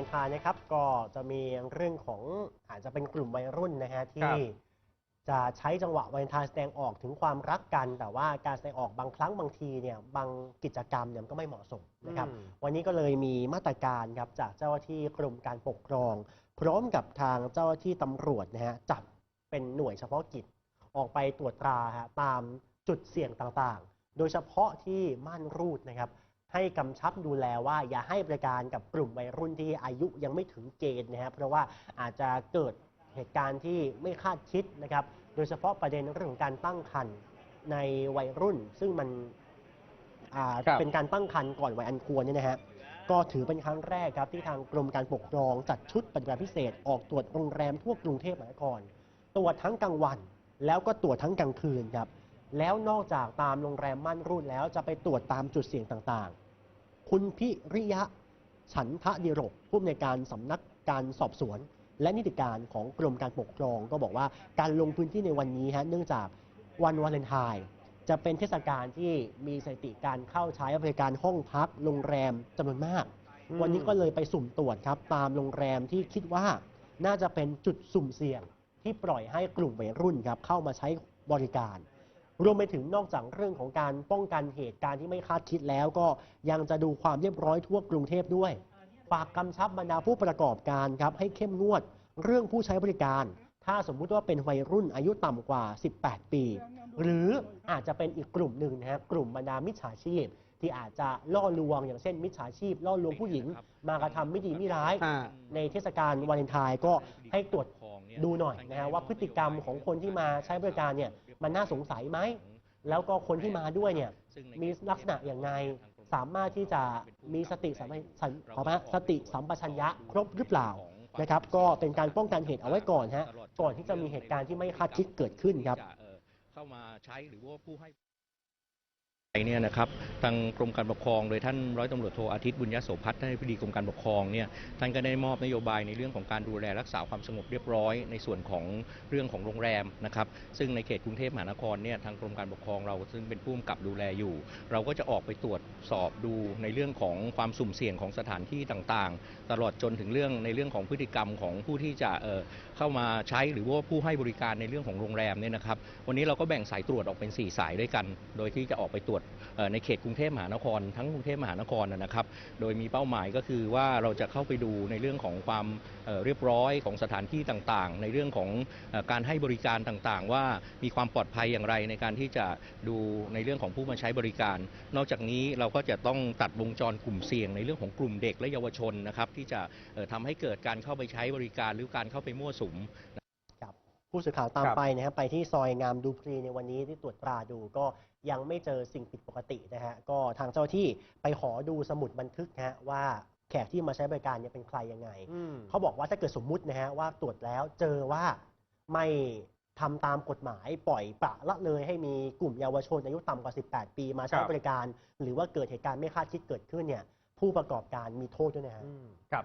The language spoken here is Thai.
เลนไทน์นะครับ ก็จะมีเรื่องของอาจจะเป็นกลุ่มวัยรุ่นนะฮะที่ครับจะใช้จังหวะวาเลนไทน์แสดงออกถึงความรักกัน แต่ว่าการแสดงออกบางครั้งบางทีเนี่ยบางกิจกรรมเนี่ยมันก็ไม่เหมาะสมนะครับอืมวันนี้ก็เลยมีมาตรการครับจากเจ้าหน้าที่กรมการปกครอง พร้อมกับทางเจ้าหน้าที่ตำรวจนะฮะจับเป็นหน่วยเฉพาะกิจออกไปตรวจตราฮะตามจุดเสี่ยงต่างๆ โดยเฉพาะที่ม่านรูดนะครับ ให้กำชับดูแลว่าอย่าให้บริการกับกลุ่มวัยรุ่นที่อายุยังไม่ถึงเกณฑ์นะครับ เพราะว่าอาจจะเกิดเหตุการณ์ที่ไม่คาดคิดนะครับ โดยเฉพาะประเด็นเรื่องของการตั้งครรภ์ในวัยรุ่น ซึ่งมันอ่าครับ เป็นการตั้งครรภ์ก่อนวัยอันควรเนี่ยนะฮะ ก็ถือเป็นครั้งแรกครับที่ทางกรมการปกครองจัดชุดปฏิบัติพิเศษออกตรวจโรงแรมทั่วกรุงเทพมหานคร ตรวจทั้งกลางวัน แล้วก็ตรวจทั้งกลางคืนครับ แล้วนอกจากตามโรงแรมม่านรูดแล้วจะไปตรวจตามจุดเสี่ยงต่างๆ คุณพิริยะ ฉันทะดิรกผู้อำนวยการสำนักการสอบสวน และนิติการของกรมการปกครอง ก็บอกว่าการลงพื้นที่ในวันนี้ฮะเนื่องจากวันวาเลนไทน์จะเป็นเทศกาลที่มีสถิติการเข้าใช้บริการห้องพักโรงแรมจำนวนมากอืมวันนี้ก็เลยไปสุ่มตรวจครับ ตามโรงแรมที่คิดว่าน่าจะเป็นจุดสุ่มเสี่ยงที่ปล่อยให้กลุ่มวัยรุ่นครับเข้ามาใช้บริการ รวมไปถึงนอกจากเรื่องของการป้องกันเหตุการณ์ที่ไม่คาดคิดแล้ว ก็ยังจะดูความเรียบร้อยทั่วกรุงเทพด้วยฝากกำชับบรรดาผู้ประกอบการครับให้เข้มงวดเรื่องผู้ใช้บริการ ถ้าสมมุติว่าเป็นวัยรุ่นอายุต่ำกว่า 18 ปี หรืออาจจะเป็นอีกกลุ่มหนึ่งนะครับกลุ่มบรรดามิจฉาชีพ ที่อาจจะล่อลวงอย่างเช่น มิจฉาชีพ ล่อลวงผู้หญิง มากระทำไม่ดีไม่ร้าย อ่า ในเทศกาลวาเลนไทน์ก็ให้ตรวจดูหน่อยนะฮะว่าพฤติกรรมของคนที่มาใช้บริการเนี่ยมันน่าสงสัยไหม แล้วก็คนที่มาด้วยเนี่ยมีลักษณะอย่างไรสามารถที่จะมีสติสัมปชัญขอมาสติสัมปชัญญะครบหรือเปล่านะครับ ก็เป็นการป้องกันเหตุเอาไว้ก่อนฮะก่อนที่จะมีเหตุการณ์ที่ไม่คาดคิดเกิดขึ้นครับที่จะเอ่อ เข้ามาใช้หรือว่าผู้ให้ ไอเนี่ยนะครับทางกรมการปกครองโดยท่านร้อยตำรวจโทอาทิตย์บุญยโสภัทรท่านอธิบดีกรมการปกครองเนี่ยท่านก็ได้มอบนโยบายในเรื่องของการดูแลรักษาความสงบเรียบร้อย ในส่วนของเรื่องของโรงแรมนะครับซึ่งในเขตกรุงเทพมหานครเนี่ยทางกรมการปกครองเราซึ่งเป็นผู้กำกับดูแลอยู่ เราก็จะออกไปตรวจสอบดูในเรื่องของความสุ่มเสี่ยงของสถานที่ต่างๆ ตลอดจนถึงเรื่องในเรื่องของพฤติกรรมของผู้ที่จะเเข้ามาใช้หรือว่าผู้ให้บริการในเรื่องของโรงแรมเนี่ยนะครับวันนี้เราก็แบ่งสายตรวจออกเป็น 4 สายด้วยกัน โดยที่จะออกไปตรวจเอ่อในเขตกรุงเทพมหานคร ทั้งกรุงเทพมหานครนะครับ โดยมีเป้าหมายก็คือว่าเราจะเข้าไปดูในเรื่องของความเรียบร้อยของสถานที่ต่างๆ ในเรื่องของการให้บริการต่างๆ ว่ามีความปลอดภัยอย่างไรในการที่จะดูในเรื่องของผู้มาใช้บริการ นอกจากนี้เราก็จะต้องตัดวงจรกลุ่มเสี่ยง ในเรื่องของกลุ่มเด็กและเยาวชนนะครับที่จะเอ่อทำให้เกิดการเข้าไปใช้บริการหรือการเข้าไปมั่วสุมครับผู้สื่อข่าวตามไปนะครับไปที่ซอยงามดูพรีในวันนี้ที่ตรวจตราดูก็ ยังไม่เจอสิ่งผิดปกตินะฮะก็ทางเจ้าที่ไปขอดูสมุดบันทึกนะฮะว่าแขกที่มาใช้บริการเนี่ยเป็นใครยังไงอืมเขาบอกว่าถ้าเกิดสมมุตินะฮะว่าตรวจแล้วเจอว่าไม่ทำตามกฎหมายปล่อยปละละเลยให้มีกลุ่มเยาวชนอายุต่ำกว่า 18 ปีมาใช้ครับบริการ หรือว่าเกิดเหตุการณ์ไม่คาดคิดเกิดขึ้นเนี่ยผู้ประกอบการมีโทษด้วยนะฮะครับ